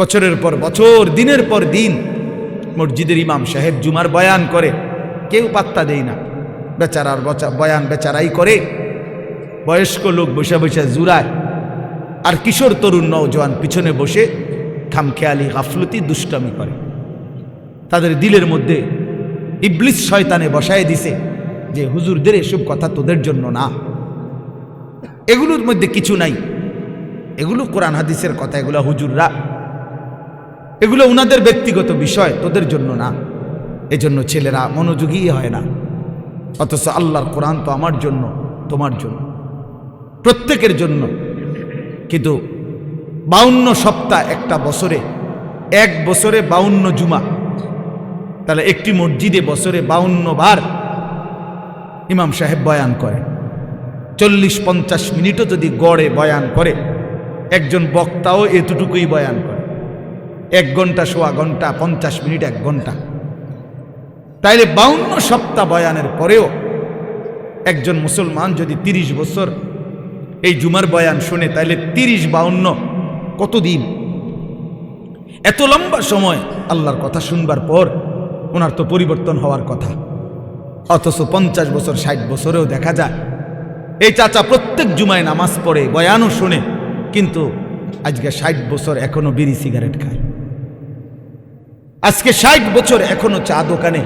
বছরের পর বছর, দিনের পর দিন মসজিদের ইমাম সাহেব জুমার বয়ান করে। কেউ পাত্তা দেয় না। বেচারার বচা বয়ান বেচারাই করে। বয়স্ক লোক বসে বসে জুরায় আর কিশোর তরুণ নওজোয়ান পিছনে বসে খামখেয়ালি, গাফলতি, দুষ্টামি করে। তাদের দিলের মধ্যে ইবলিস শয়তানে বসায় দিছে যে, হুজুরদের এসব কথা তোদের জন্য না। এগুলোর মধ্যে কিছু নাই। এগুলো কোরআন, হাদিসের কথা, এগুলো হুজুররা এগুলো ওনাদের ব্যক্তিগত বিষয়, তোদের জন্য না। এজন্য ছেলেরা মনোযোগী হয় না। অথচ আল্লাহর কোরআন তো আমার জন্য, তোমার জন্য, প্রত্যেকের জন্য। কিন্তু বাউন্ন সপ্তাহ একটা বছরে, এক বছরে বাউন্ন জুমা। তাহলে একটি মসজিদে বছরে বাউন্ন বার ইমাম সাহেব বয়ান করে চল্লিশ পঞ্চাশ মিনিটও যদি গড়ে বয়ান করে, একজন বক্তাও এতটুকুই বয়ান করে। এক ঘণ্টা সোয়া ঘণ্টা, পঞ্চাশ মিনিট এক ঘণ্টা। তাইলে বাউন্ন সপ্তাহ বয়ানের পরেও একজন মুসলমান যদি তিরিশ বছর এই জুমার বয়ান শুনে, তাইলে তিরিশ বাউন্ন কতদিন? এত লম্বা সময় আল্লাহর কথা শুনবার পর ওনার তো পরিবর্তন হওয়ার কথা। অথচ পঞ্চাশ বছর, ষাট বছরেও দেখা যায়, এই চাচা প্রত্যেক জুমায় নামাজ পড়ে, বয়ানও শুনে, কিন্তু আজকে ষাট বছর এখনও বিড়ি সিগারেট খায়। আজকে ষাট বছর এখনও চা দোকানে।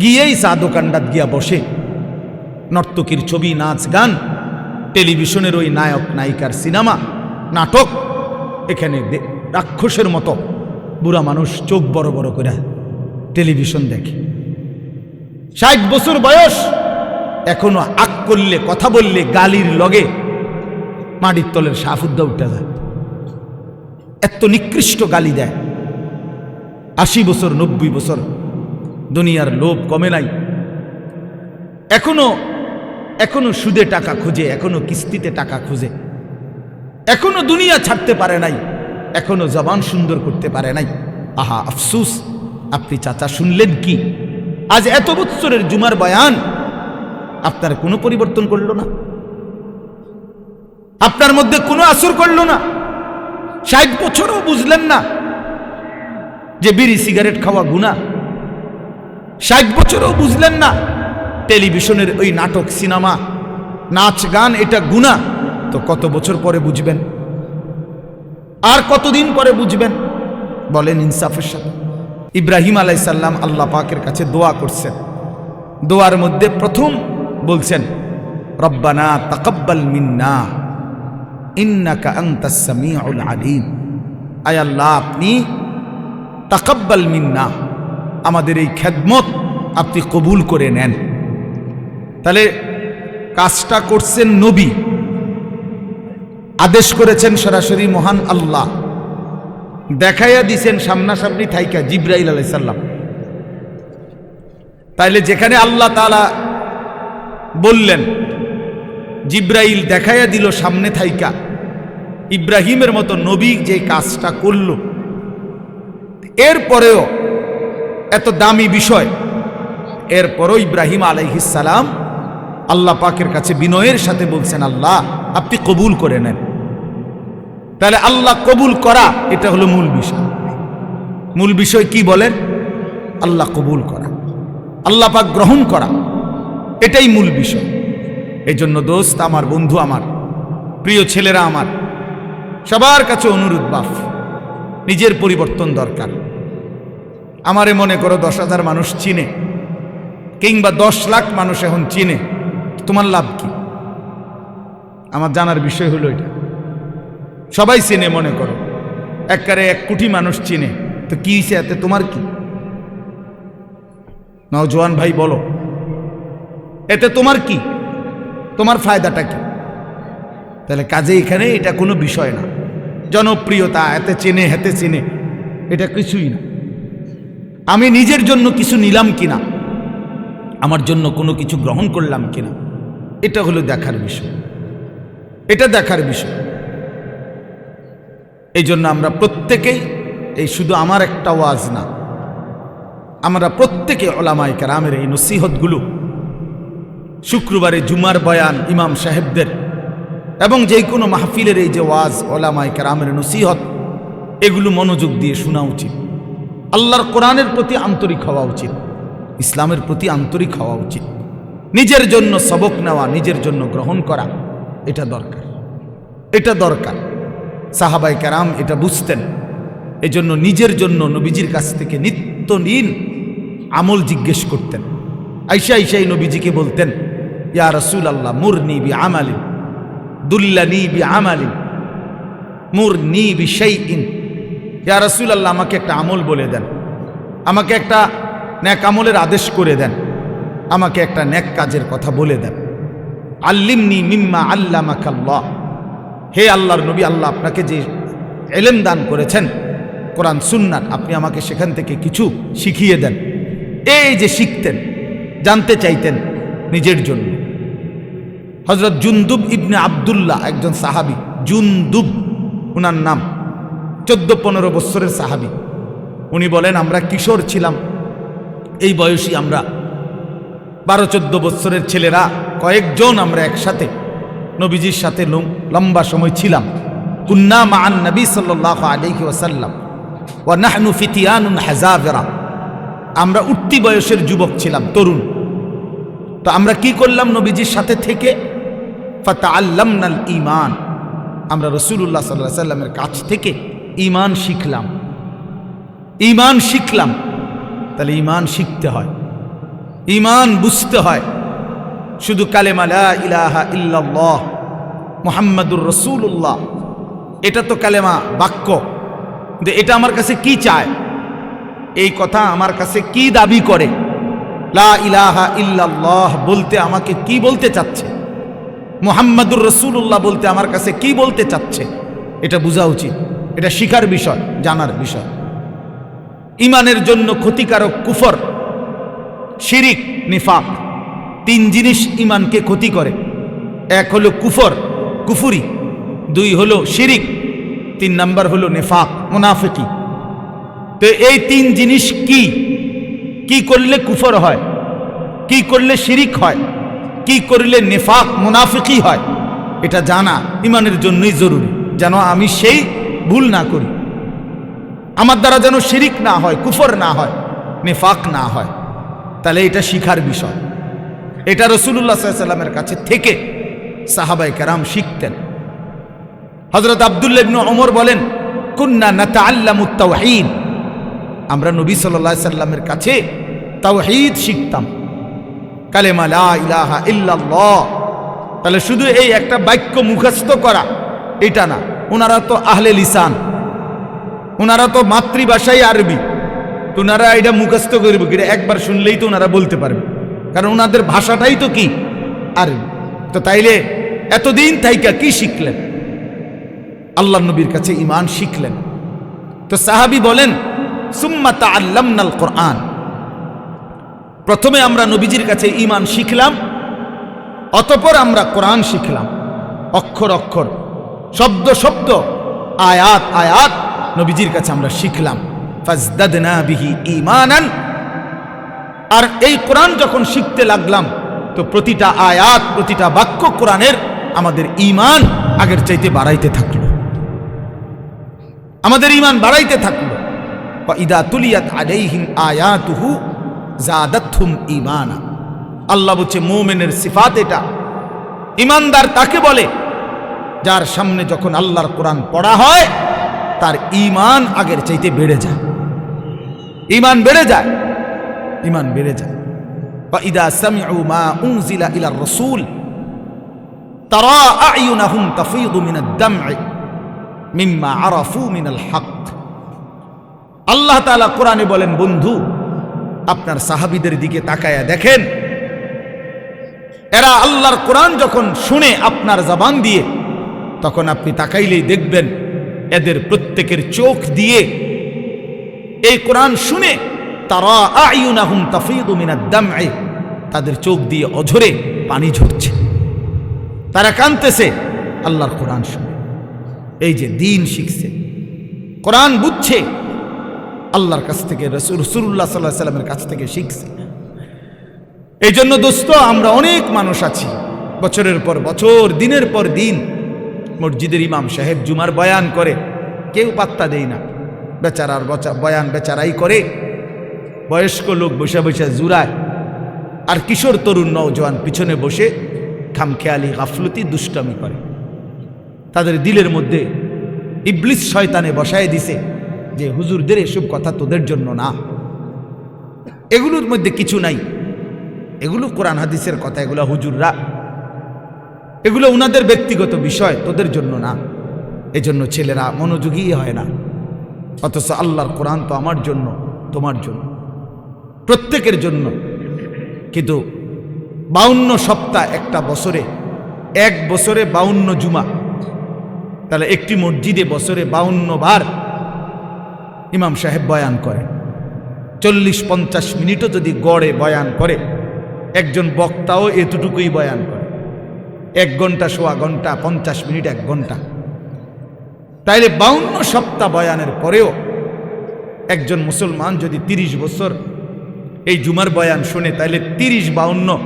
গিয়েই চা দোকানটাত গিয়া বসে। নর্তকীর ছবি, নাচ, গান, টেলিভিশনের ওই নায়ক, নায়িকার সিনেমা, নাটক, এখানে রাক্ষসের মতো। বুড়া মানুষ চোখ বড় বড় করে টেলিভিশন দেখে। ষাট বছর বয়স, এখনও আক করলে, কথা বললে, গালির লগে মাটির তলের সাফুদ্দা উঠে যায়। এত নিকৃষ্ট গালি দেয়। আশি বছর, নব্বই বছর। দুনিয়ার লোভ কমে নাই। এখনও এখনও সুদে টাকা খুঁজে, এখনও কিস্তিতে টাকা খুঁজে। এখনও দুনিয়া ছাড়তে পারে নাই, এখনও জবান সুন্দর করতে পারে নাই। আহা, আফসুস, আপনি চাচা শুনলেন কি? আজ এত বৎসরের জুমার বয়ান, আপনার কোনো পরিবর্তন করল না? আপনার মধ্যে কোনো আসর করল না? ষাট বছরও বুঝলেন না? যে বিড়ি সিগারেট খাওয়া গুণা ষাট বছরও বুঝলেন না, টেলিভিশনের ওই নাটক, সিনেমা, নাচ, গান, এটা গুণা তো কত বছর পরে বুঝবেন? আর কতদিন পরে বুঝবেন? বলেন ইনসাফের সাথে। ইব্রাহিম আলাইসাল্লাম আল্লাহ পাকের কাছে দোয়া করছেন। দোয়ার মধ্যে প্রথম বলছেন, রব্বানা তাকাব্বাল মিন্না, ইন্নাকা আনতাস সামিউল আলিম। আয় আল্লাহ, আপনি তাকাব্বাল মিন্না। আমাদের এই খেদমত আপনি কবুল করে নেন। তাহলে কাজটা করছেন নবী। আদেশ করেছেন সরাসরি মহান আল্লাহ। দেখাইয়া দিছেন সামনাসামনি থাইকা জিব্রাইল আলাইসাল্লাম তাইলে যেখানে আল্লাহ তালা বললেন, জিব্রাইল দেখাইয়া দিল সামনে থাইকা। ইব্রাহিমের মতো নবী যে কাজটা করল। এরপরেও এত দামি বিষয়। এরপরও ইব্রাহিম আলাইহিসালাম আল্লাহ পাকের কাছে বিনয়ের সাথে বলছেন, আল্লাহ, আপনি কবুল করে নেন। তাহলে আল্লাহ কবুল করা, এটা হলো মূল বিষয়। মূল বিষয় কি বলেন? আল্লাহ কবুল করা। আল্লাহ পাক গ্রহণ করা। এটাই মূল বিষয়। এই জন্য দোস্ত আমার, বন্ধু আমার, প্রিয় ছেলেরা আমার, সবার কাছে অনুরোধ, বাফ। নিজের পরিবর্তন দরকার। আমারে মনে করো দশ হাজার মানুষ চিনে, কিংবা দশ লাখ মানুষ এখন চিনে, তোমার লাভ কি? আমার জানার বিষয় হলো এটা। সবাই চিনে মনে করো একবারে এক কোটি মানুষ চিনে, তো কি হয়েছে এতে তোমার কি? নওজোয়ান ভাই বলো, এতে তোমার কি? তোমার ফায়দাটা কি? তাহলে কাজে এখানে এটা কোনো বিষয় না। জনপ্রিয়তা, এতে চেনে, হেতে চেনে, এটা কিছুই না। আমি নিজের জন্য কিছু নিলাম কিনা? আমার জন্য কোনো কিছু গ্রহণ করলাম কিনা? এটা হলো দেখার বিষয়। এটা দেখার বিষয়। এই জন্য আমরা প্রত্যেকেই, এই শুধু আমার একটা ওয়াজ না, আমরা প্রত্যেকে ওলামাই কারামের এই নসিহতগুলো, শুক্রবারে জুমার বয়ান ইমাম সাহেবদের এবং যে কোনো মাহফিলের এই যে ওয়াজ ওলামাই কারামের নসিহত, এগুলো মনোযোগ দিয়ে শোনা উচিত। আল্লাহর কোরআনের প্রতি আন্তরিক হওয়া উচিত, ইসলামের প্রতি আন্তরিক হওয়া উচিত। নিজের জন্য সবক নেওয়া, নিজের জন্য গ্রহণ করা, এটা দরকার। এটা দরকার। সাহাবাই কারাম এটা বুঝতেন। এজন্য নিজের জন্য নবীজির কাছ থেকে নিত্য নিন আমল জিজ্ঞেস করতেন। আইসা আইসাই নবীজিকে বলতেন, ইয়া রসুল আল্লাহ মুরনি বি আমালিন দুল্লানি বি আমালিন মুরনি বি সেই ইন ইয়া রসুল আল্লাহ আমাকে একটা আমল বলে দেন। আমাকে একটা ন্যাক আমলের আদেশ করে দেন। আমাকে একটা ন্যাক কাজের কথা বলে দেন। আল্লিমনি মিম্মা আল্লামাকাল্লাহ। হে আল্লাহর নবী, আল্লাহ আপনাকে যে এলেম দান করেছেন, কোরআন, সুন্নাত, আপনি আমাকে সেখান থেকে কিছু শিখিয়ে দেন। এই যে শিখতেন, জানতে চাইতেন নিজের জন্য। হজরত জুন্দুব ইবনে আবদুল্লাহ, একজন সাহাবি, জুন্দুব ওনার নাম চোদ্দ পনেরো বৎসরের সাহাবি। উনি বলেন, আমরা কিশোর ছিলাম। এই বয়সী আমরা বারো চোদ্দ বৎসরের ছেলেরা, কয়েকজন আমরা একসাথে নবীজির সাথে লম্বা সময় ছিলাম। কুন্না মান নবী সাল্লাহ আলহি ওসাল্লাম ও নাহনু ফিতিয়ানুন হাজাবেরা। আমরা উঠতি বয়সের যুবক ছিলাম, তরুণ। তো আমরা কি করলাম নবীজির সাথে থেকে? ফাতা আল্লামনাল ইমান আমরা রসুল্লাহ সাল্লাহ সাল্লামের কাছ থেকে ইমান শিখলাম। ইমান শিখলাম। তাহলে ইমান শিখতে হয়। ইমান বুঝতে হয়। শুধু কালেমা লা ইলাহা ইল্লাল্লাহ, মোহাম্মদুর রসুল্লাহ এটা তো কালেমা বাক্য। কিন্তু এটা আমার কাছে কি চায়? এই কথা আমার কাছে কি দাবি করে? লা ইলাহা ইল্লাল্লাহ বলতে আমাকে কি বলতে চাচ্ছে? মোহাম্মদুর রসুল্লাহ বলতে আমার কাছে কি বলতে চাচ্ছে? এটা বোঝা উচিত। এটা শিখার বিষয়, জানার বিষয়। ইমানের জন্য ক্ষতিকারক কুফর, শিরিক, নিফাক, তিন জিনিস ইমানকে ক্ষতি করে। এক হলো কুফর, কুফুরি। দুই হলো শিরিক, তিন নাম্বার হলো নেফাক, মুনাফিকি। তো এই তিন জিনিস কি? কি করলে কুফর হয়? কি করলে শিরিক হয়? কি করলে নেফাক, মুনাফিকি হয়? এটা জানা, ইমানের জন্যই জরুরি। যেন আমি সেই ভুল না করি। আমার দ্বারা যেন শিরিক না হয়, কুফর না হয়, নেফাক না হয়। তাহলে এটা শিখার বিষয়। এটা রসুল্লাহ সাল্লামের কাছে থেকে সাহাবাই কারাম শিখতেন। হজরত আবদুল্লা ওমর বলেন, কুন্না নাতা আল্লামুত্তাওয়াহিদ আমরা নবী সাল্লাহ সাল্লামের কাছে তাওহীদ শিখতাম। কালেমা লা ইলাহা তাহলে শুধু এই একটা বাক্য মুখস্থ করা, এটা না। ওনারা তো আহলে লিসান। ওনারা তো মাতৃভাষাই আরবি। তো ওনারা এটা মুখস্থ করবে এটা একবার শুনলেই তো ওনারা বলতে পারবে। কারণ ওনাদের ভাষাটাই তো কি? আরবি। তো তাইলে এতদিন তাইকা কি শিখলেন? আল্লাহ নবীর কাছে ইমান শিখলেন। তো সাহাবি বলেন, সুম্মা তা আল্লামনাল কোরআন। প্রথমে আমরা নবীজির কাছে ইমান শিখলাম, অতপর আমরা কোরআন শিখলাম। অক্ষর অক্ষর। শব্দ শব্দ। আয়াত আয়াত। নবীজির কাছে আমরা শিখলাম বিহি ইমানান আর এই কোরআন যখন শিখতে লাগলাম, তো প্রতিটা আয়াত, প্রতিটা বাক্য কোরআনের আমাদের ইমান আগের চাইতে বাড়াইতে থাকল। আমাদের ইমান বাড়াইতে থাকল। ইদা তুলিয়াত আলাইহিম আয়াতুহু জাদাতহুম ইমানা আল্লাহ বলছে, মোমেনের সিফাত এটা। ইমানদার তাকে বলে যার সামনে যখন আল্লাহর কোরআন পড়া হয়, তার ইমান আগের চাইতে বেড়ে যায়। ইমান বেড়ে যায়। ইমান বেড়ে যায়। বা ইদা সামিউ মা উনজিলা ইলা রসুল, তারা আয়ুনাহুম তাফিদু মিনাদ দাম'i মিম্মা আরাফু মিনাল হক। আল্লাহ তাআলা কোরআনে বলেন, বন্ধু, আপনার সাহাবীদের দিকে তাকায়া দেখেন। এরা আল্লাহর কোরআন যখন শুনে আপনার জবান দিয়ে তখন আপনি তাকাইলেই দেখবেন এদের প্রত্যেকের চোখ দিয়ে এই কোরআন শুনে তারা আয়ুনাহুম তাফিদু মিনাদ দাম'i তাদের চোখ দিয়ে অঝরে পানি ঝরছে। তারা কানতেছে আল্লাহর কোরআন শুনে। এই যে দিন শিখছে, কোরআন বুঝছে, আল্লাহর কাছ থেকে, রসুল রসুল্লাহ সাল্লাহ সাল্লামের কাছ থেকে শিখছে। এই জন্য দোস্ত, আমরা অনেক মানুষ আছি, বছরের পর বছর, দিনের পর দিন মসজিদের ইমাম সাহেব জুমার বয়ান করে, কেউ পাত্তা দেয় না। বেচারার বচা বয়ান বেচারাই করে। বয়স্ক লোক বসে বসে জুরায় আর কিশোর তরুণ নওজোয়ান পিছনে বসে খামখেয়ালি, গাফলতি, দুষ্টামি করে। তাদের দিলের মধ্যে ইবলিস শয়তানে বসায় দিছে যে, হুজুরদের এসব কথা তোদের জন্য না। এগুলোর মধ্যে কিছু নাই। এগুলো কোরআন হাদিসের কথা, এগুলো হুজুররা এগুলো উনাদের ব্যক্তিগত বিষয়, তোদের জন্য না। এজন্য ছেলেরা মনোযোগী হয় না। অথচ আল্লাহর কোরআন তো আমার জন্য, তোমার জন্য, প্রত্যেকের জন্য। কিন্তু বাউন্ন সপ্তাহ একটা বছরে, এক বছরে বাউন্ন জুমা। তাহলে একটি মসজিদে বছরে বাউন্ন বার ইমাম সাহেব বয়ান করে চল্লিশ পঞ্চাশ মিনিটও যদি গড়ে বয়ান করে, একজন বক্তাও এতটুকুই বয়ান করে। এক ঘণ্টা সোয়া ঘণ্টা, পঞ্চাশ মিনিট এক ঘণ্টা। তাইলে বাউন্ন সপ্তাহ বয়ানের পরেও একজন মুসলমান যদি তিরিশ বছর এই জুমার বয়ান শুনে, তাইলে তিরিশ বাউন্ন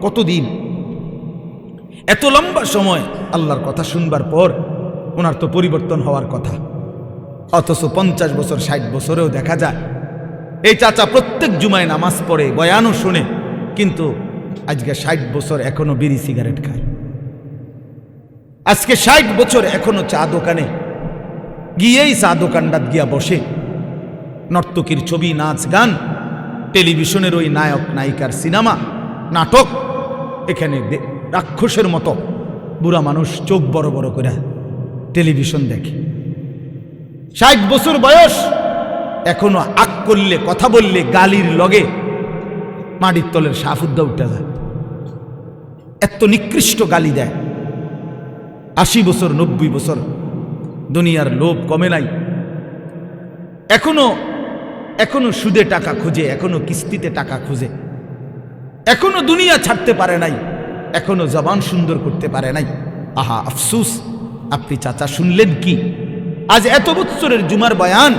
কতদিন? এত লম্বা সময় আল্লাহর কথা শুনবার পর ওনার তো পরিবর্তন হওয়ার কথা। অথচ পঞ্চাশ বছর, ষাট বছরেও দেখা যায়, এই চাচা প্রত্যেক জুমায় নামাজ পড়ে, বয়ানও শুনে, কিন্তু আজকে ষাট বছর এখনও বিড়ি সিগারেট খায়। আজকে ষাট বছর এখনও চা দোকানে। গিয়েই চা দোকানটাত গিয়া বসে। নর্তকীর ছবি, নাচ, গান, টেলিভিশনের ওই নায়ক, নায়িকার সিনেমা, নাটক, এখানে রাক্ষসের মতো। বুড়া মানুষ চোখ বড় বড় করে টেলিভিশন দেখে। ষাট বছর বয়স, এখনও আক করলে, কথা বললে, গালির লগে মাটির তলের সাফুদ্দা উঠে যায়। এত নিকৃষ্ট গালি দেয়। আশি বছর, নব্বই বছর দুনিয়ার লোভ কমে নাই। এখনও এখনও সুদে টাকা খুঁজে, এখনও কিস্তিতে টাকা খুঁজে। এখনও দুনিয়া ছাড়তে পারে নাই, এখনও জবান সুন্দর করতে পারে নাই। আহা, আফসুস, আপনি চাচা শুনলেন কি? আজ এত বৎসরের জুমার বয়ান,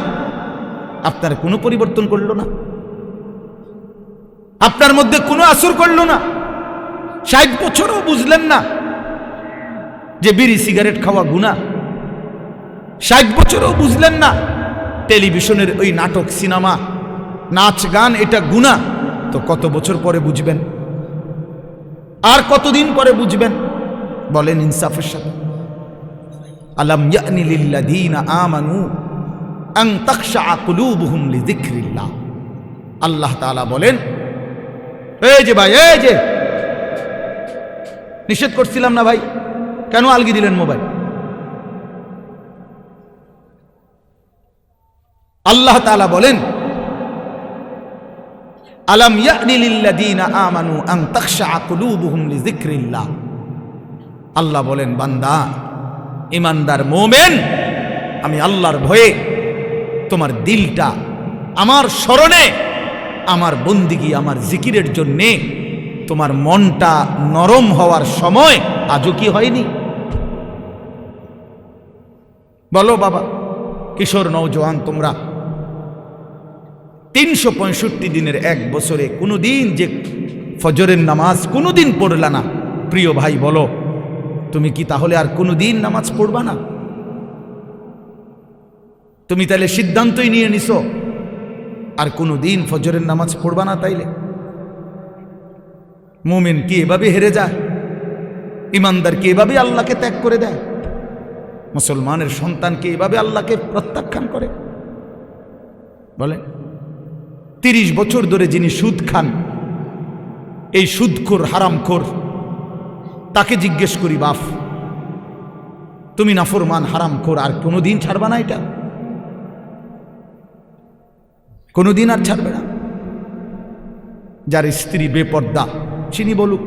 আপনার কোনো পরিবর্তন করল না? আপনার মধ্যে কোনো আসর করল না? ষাট বছরও বুঝলেন না? যে বিড়ি সিগারেট খাওয়া গুণা। ষাট বছরও বুঝলেন না, টেলিভিশনের ওই নাটক, সিনেমা, নাচ গান, এটা গুণা। তো কত বছর পরে বুঝবেন? আর কতদিন পরে বুঝবেন? বলেন ইনসাফের সাথে। আল্লাহ তাআলা বলেন, এই যে ভাই, এই যে। নিষেধ করছিলাম না ভাই। কেন আলগি দিলেন মোবাইল? আল্লাহ তাআলা বলেন লিযিকরিল্লাহ? আল্লাহ বলেন, বান্দা ইমানদার মোমেন, আমি আল্লাহর ভয়ে তোমার দিলটা আমার স্মরণে, আমার বন্দিগি, আমার জিকিরের জন্যে তোমার মনটা নরম হওয়ার সময় আজও কি হয়নি? বলো বাবা, কিশোর নৌজওয়ান তোমরা, তিনশো পঁয়ষট্টি দিনের এক বছরে কোনো দিন যে ফজরের নামাজ কোনো দিন পড়লা না। প্রিয় ভাই, বলো, তুমি কি তাহলে আর কোনো দিন নামাজ পড়বা না? তুমি তাহলে সিদ্ধান্তই নিয়ে নিছো, আর কোনো দিন ফজরের নামাজ পড়বা না তাইলে? মোমেন কি এভাবে হেরে যায়? ইমানদার কি এভাবে আল্লাহকে ত্যাগ করে দেয়? মুসলমানের সন্তানকে এভাবে আল্লাহকে প্রত্যাখ্যান করে। বলে, তিরিশ বছর ধরে যিনি সুদ খান, এই সুদখোর, হারামখোর, তাকে জিজ্ঞেস করি বাফ তুমি নাফরমান, হারামখোর, আর কোনোদিন ছাড়বা না এটা? কোনোদিন আর ছাড়বে না। যার স্ত্রী বেপর্দা, চিনি বলুক,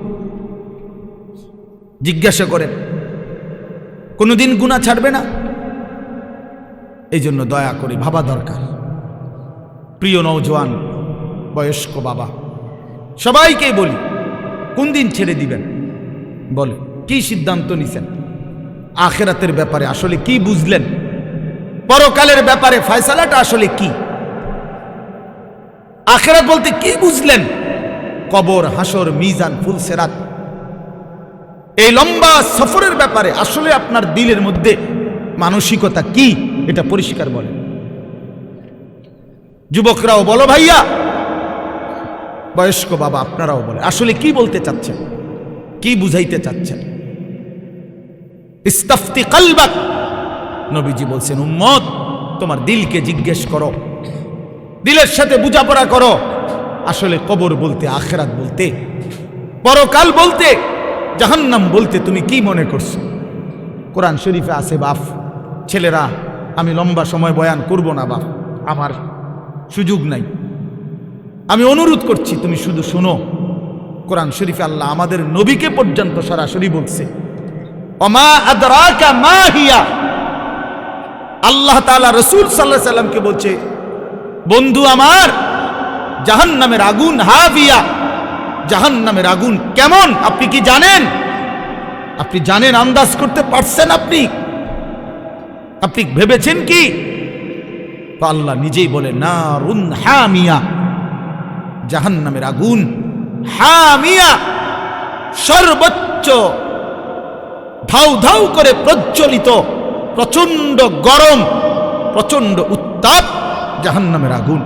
জিজ্ঞাসা করেন কোনোদিন গুণা ছাড়বে না। এই জন্য দয়া করে ভাবা দরকার। প্রিয় নৌজওয়ান বয়স্ক বাবা সবাইকে বলি, কোন দিন ছেড়ে দিবেন? বলে, কি সিদ্ধান্ত নিছেন? আখেরাতের ব্যাপারে আসলে কি বুঝলেন? পরকালের ব্যাপারে ফয়সালাটা আসলে কি? আখেরাত বলতে কি বুঝলেন? কবর, হাসর, মিজান ফুলসেরাত এই লম্বা সফরের ব্যাপারে আসলে আপনার দিলের মধ্যে মানসিকতা কি? এটা পরিষ্কার বলে যুবকরাও বলো ভাইয়া, বয়স্ক বাবা আপনারাও বলে আসলে কি বলতে চাচ্ছেন? কি বুঝাইতে চাচ্ছেন? ইস্তাফতি কালবাক, নবীজি বলছেন, উম্মত, তোমার দিলকে জিজ্ঞেস করো। দিলের সাথে বুঝাপড়া করো। আসলে কবর বলতে, আখেরাত বলতে, পরকাল বলতে জাহান্নাম বলতে তুমি কি মনে করছ? কোরআন শরীফে আছে বাপ। ছেলেরা, আমি লম্বা সময় বয়ান করব না বাপ। আমার সুযোগ নাই। আমি অনুরোধ করছি, তুমি শুধু শোনো। কোরআন শরীফে আল্লাহ আমাদের নবীকে পর্যন্ত সরাসরি বলছে আল্লাহ তাআলা রসুল সাল্লাহ সাল্লামকে বলছে, বন্ধু আমার জাহান নামের আগুন হাবিয়া। জাহান নামের আগুন কেমন? আপনি কি জানেন? আপনি জানেন, আন্দাজ করতে পারছেন আপনি? আপনি ভেবেছেন কি? আল্লাহ নিজেই বলে না হামিয়া। জাহান নামের আগুন হামিয়া। সর্বোচ্চ ধাউ ধাউ করে প্রজ্বলিত প্রচণ্ড গরম প্রচণ্ড উত্তাপ জাহান্নামের আগুন।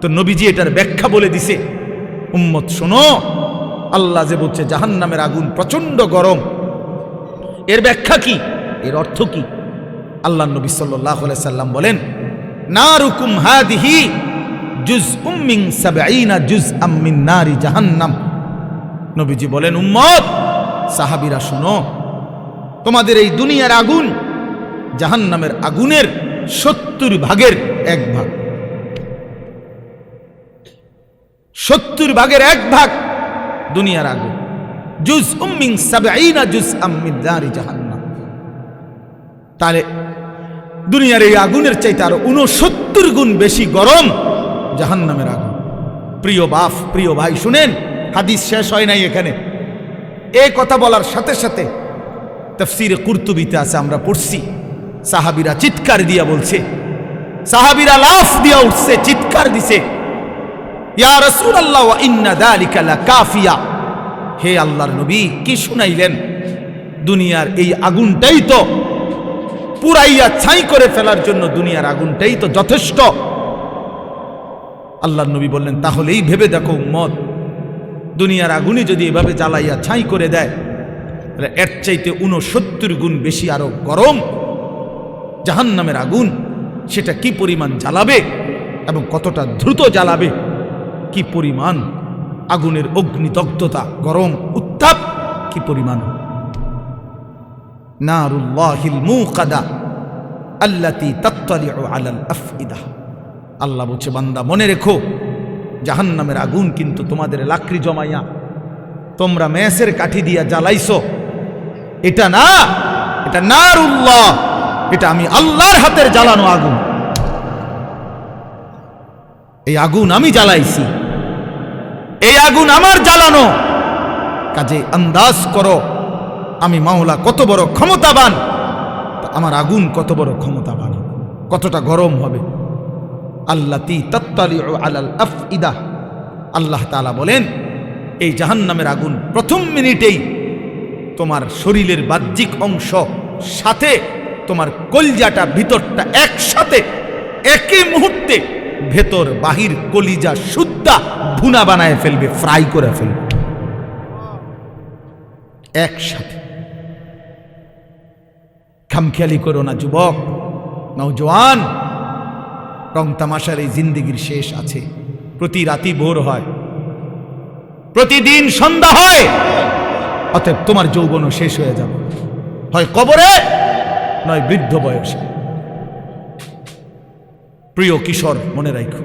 তো নবীজি এটার ব্যাখ্যা বলে দিছে উম্মত, শোনো। আল্লাহ যে বলছে, জাহান্নামের আগুন প্রচণ্ড গরম। এর ব্যাখ্যা কি? এর অর্থ কি? আল্লাহ নবী সাল্লাহ সাল্লাম বলেন না রুকুম হাদিহি জুজ উম্মিং সাবাইনা জুজ আম্মিন নারি জাহান্নাম। নবীজি বলেন, উম্মত, সাহাবিরা শোনো, তোমাদের এই দুনিয়ার আগুন জাহান্নামের আগুনের সত্তর ভাগের এক ভাগ। সত্তর ভাগের এক ভাগ দুনিয়ার আগুন। জুজ উম্মিং সাবাইনা জুজ আম্মিন নারি জাহান্নাম। তাহলে দুনিয়ার এই আগুনের চাইতে আরও উনসত্তর গুণ বেশি গরম জাহান্নামের আগুন। প্রিয় বাপ, প্রিয় ভাই, শুনেন, হাদিস শেষ হয় নাই এখানে। এই কথা বলার সাথে সাথে তফসিরে কুর্তুবিতে আছে, আমরা পড়ছি। সাহাবিরা চিৎকার দিয়া বলছে, সাহাবিরা লাফ দিয়া উঠছে, চিৎকার দিছে। ইয়া রাসূলুল্লাহ, ওয়া ইন্না যালিকা লাকাফিয়া। হে আল্লাহর নবী, কি শুনাইলেন? দুনিয়ার এই আগুনটাই তো পুরাইয়া ছাই করে ফেলার জন্য দুনিয়ার আগুনটাই তো যথেষ্ট। আল্লাহর নবী বললেন, তাহলেই ভেবে দেখো মত দুনিয়ার আগুনে যদি এভাবে জ্বালাইয়া ছাই করে দেয়, তাহলে এর চাইতে উনসত্তর গুণ বেশি আরও গরম। জাহান নামের আগুন, সেটা কি পরিমাণ জ্বালাবে এবং কতটা দ্রুত জ্বালাবে? কি পরিমাণ আগুনের অগ্নিদগ্ধতা, গরম, উত্তাপ, কি পরিমাণ? নারুল্লাহিল মুকাদা আল্লাতি তাত্তালিউ আলাল আফইদা। আল্লাহ বলছে, বান্দা, মনে রেখো, জাহান্নামের আগুন কিন্তু তোমাদের লাকড়ি জমাইয়া, তোমরা মেসের কাঠি দিয়া জ্বালাইছো। এটা না, এটা নারুল্লাহ, এটা আমি আল্লাহর হাতের জ্বালানো আগুন। এই আগুন আমি জ্বালাইছি। এই আগুন আমার জ্বালানো। কাজে আন্দাজ করো, আমি মাওলা কত বড় ক্ষমতাবান। তা আমার আগুন কত বড় ক্ষমতাবান, কতটা গরম হবে। আল্লাতি তত্তালি আলাল আফইদা। আল্লাহ তালা বলেন, এই জাহান্নামের আগুন প্রথম মিনিটেই তোমার শরীরের বাহ্যিক অংশ সাথে তোমার কলজাটা, ভিতরটা একসাথে, একই মুহূর্তে ভেতর বাহির কলিজা শুদ্ধা ভুনা বানায় ফেলবে ফ্রাই করে ফেলবে। একসাথে। খামখেয়ালি করো না, যুবক নৌজওয়ান রং তামাশার এই জিন্দিগির শেষ আছে। প্রতি রাতি ভোর হয়। প্রতিদিন সন্ধ্যা হয়। অতএব তোমার যৌবনও শেষ হয়ে যাবে। হয় কবরে, নয় বৃদ্ধ বয়সে। প্রিয় কিশোর, মনে রাখো।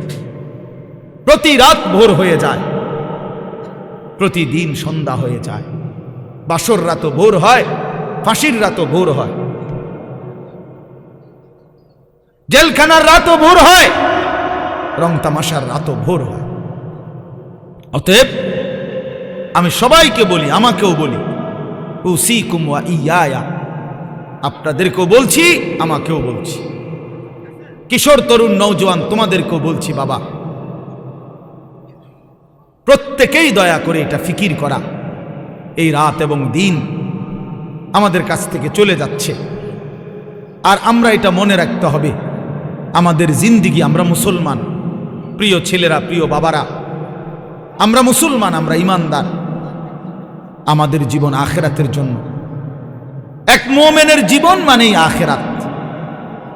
প্রতি রাত ভোর হয়ে যায়। প্রতিদিন সন্ধ্যা হয়ে যায়। বাসর রাতও ভোর হয়, ফাঁসির রাতও ভোর হয়। জেলখানার রাতও ভোর হয়, রং তামাশার রাতও ভোর হয়। অতএব, আমি সবাইকে বলি, আমাকেও বলি উসি কুমা ইয়া আপনাদেরকেও বলছি, আমাকেও বলছি। কিশোর, তরুণ নৌজওয়ান তোমাদেরকেও বলছি, বাবা। প্রত্যেকেই দয়া করে এটা ফিকির করা। এই রাত এবং দিন আমাদের কাছ থেকে চলে যাচ্ছে। আর আমরা এটা মনে রাখতে হবে, আমাদের জিন্দিগি আমরা মুসলমান, প্রিয় ছেলেরা, প্রিয় বাবারা, আমরা মুসলমান, আমরা ইমানদার। আমাদের জীবন আখেরাতের জন্য। এক মোমেনের জীবন মানেই আখেরাত,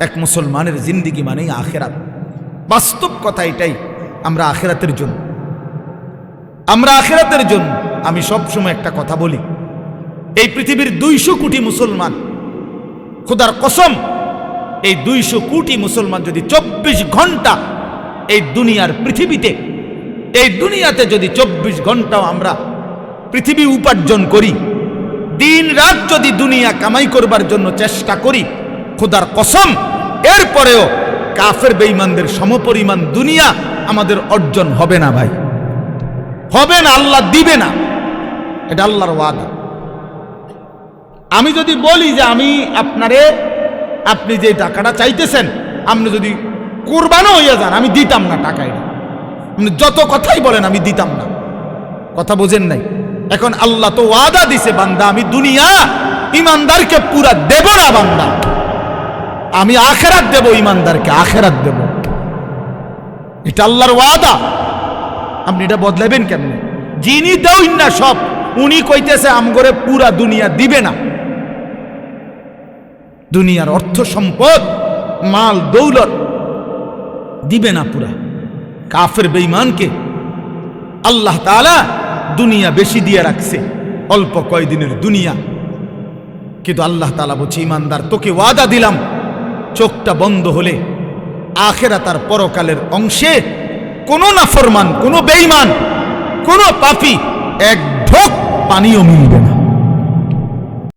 এক মুসলমানের জিন্দিগি মানেই আখেরাত। বাস্তব কথা এটাই, আমরা আখেরাতের জন্য। আমরা আখেরাতের জন্য, আমি সবসময় একটা কথা বলি, এই পৃথিবীর দুইশো কোটি মুসলমান, খুদার কসম, এই দুইশো কোটি মুসলমান যদি চব্বিশ ঘণ্টা এই দুনিয়ার পৃথিবীতে, এই দুনিয়াতে যদি চব্বিশ ঘন্টাও আমরা পৃথিবী উপার্জন করি দিন রাত যদি দুনিয়া কামাই করবার জন্য চেষ্টা করি, খুদার কসম, এরপরেও কাফের বেঈমানদের সমপরিমাণ দুনিয়া আমাদের অর্জন হবে না ভাই। হবে না, আল্লাহ দিবে না। এটা আল্লাহর ওয়াদা। আমি যদি বলি যে আমি আপনারে, আপনি যে টাকাটা চাইতেছেন, আপনি যদি কোরবানও হইয়া যান, আমি দিতাম না টাকা এটা যত কথাই বলেন, আমি দিতাম না। কথা বোঝেন নাই? এখন আল্লাহ তো ওয়াদা দিছে, বান্দা, আমি দুনিয়া ইমানদারকে পুরা দেব না, বান্দা। আমি আখেরাত দেব, ইমানদারকে আখেরাত দেব। এটা আল্লাহর ওয়াদা। আপনি এটা বদলাবেন কেমনে? যিনি দেউন না সব, উনি কইতেছে আমগরে পুরা দুনিয়া দিবে না। দুনিয়ার অর্থ সম্পদ, মাল, দৌলত দিবে না পুরা। কাফের বেঈমানকে আল্লাহ তাআলা দুনিয়া বেশি দিয়ে রাখছে, অল্প কয়দিনের দুনিয়া। কিন্তু আল্লাহ তালা বলছে, ইমানদার, তোকে ওয়াদা দিলাম, চোখটা বন্ধ হলে আখেরা তার পরকালের অংশে কোনো নাফরমান কোনো বেঈমান কোনো পাপি এক ঢোক পানিও মিলবে